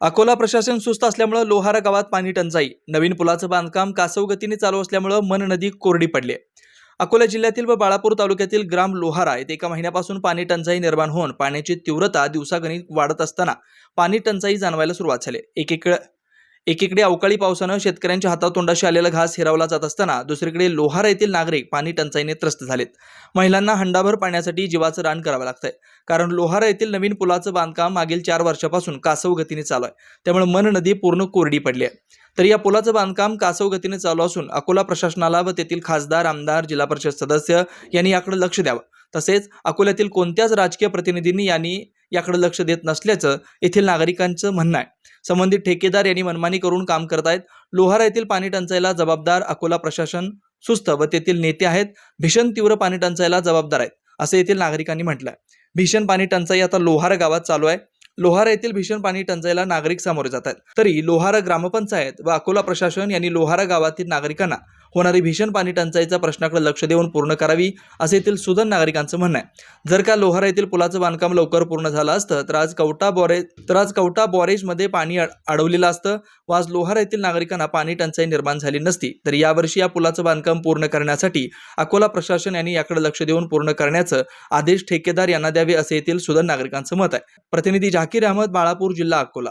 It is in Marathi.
अकोला प्रशासन सुस्त असल्यामुळं लोहारा गावात पाणी टंचाई. नवीन पुलाचं बांधकाम कासव गतीने चालू असल्यामुळं मन नदी कोरडी पडली. अकोला जिल्ह्यातील व बाळापूर तालुक्यातील ग्राम लोहारा येथे एका महिन्यापासून पाणी टंचाई निर्माण होऊन पाण्याची तीव्रता दिवसागणिक वाढत असताना पाणी टंचाई जाणवायला सुरुवात झाली. एकीकडे एकीकडे अवकाळी पावसानं शेतकऱ्यांच्या हातातोंडाशी आलेला घास हिरावला जात असताना दुसरीकडे लोहारा येथील नागरिक पाणी टंचाईने त्रस्त झालेत. महिलांना हंडाभर पाण्यासाठी जीवाचं रान करावं लागतंय. कारण लोहारा येथील नवीन पुलाचं बांधकाम मागील चार वर्षापासून कासव गतीने चालू आहे. त्यामुळे मन नदी पूर्ण कोरडी पडली आहे. तर या पुलाचं बांधकाम कासव गतीने चालू असून अकोला प्रशासनाला व तेथील खासदार आमदार जिल्हा परिषद सदस्य यांनी याकडे लक्ष द्यावं. तसेच अकोल्यातील कोणत्याच राजकीय प्रतिनिधींनी यांनी याकडे लक्ष देत नसल्याचं येथील नागरिकांचं म्हणणं आहे. संबंधित ठेकेदार यांनी मनमानी करून काम करतायत लोहारा येथील पाणी टंचाईला जबाबदार अकोला प्रशासन सुस्त व तेथील नेते आहेत. भीषण तीव्र पाणी टंचाईला जबाबदार आहेत असं येथील नागरिकांनी म्हटलंय. भीषण पाणी टंचाई आता लोहारा गावात चालू आहे. लोहारा येथील भीषण पाणी टंचाईला नागरिक सामोरे जात आहेत. तरी लोहारा ग्रामपंचायत व अकोला प्रशासन यांनी लोहारा गावातील नागरिकांना होणारी भीषण पाणी टंचाईचा प्रश्नाकडे लक्ष देऊन पूर्ण करावी असे येथील सुदन नागरिकांचं म्हणणं आहे. जर का लोहारा येथील पुलाचं बांधकाम लवकर पूर्ण झालं असतं तर आज कवटा बॉरे तर आज कवटा बॉरेजमध्ये पाणी अड- अडवलेलं असतं व आज लोहारा येथील नागरिकांना पाणी टंचाई निर्माण झाली नसती तर यावर्षी या पुलाचं बांधकाम पूर्ण करण्यासाठी अकोला प्रशासन यांनी याकडे लक्ष देऊन पूर्ण करण्याचं आदेश ठेकेदार यांना द्यावे असे येथील सुदन नागरिकांचं मत आहे. प्रतिनिधी झाकीर अहमद बाळापूर जिल्हा अकोला.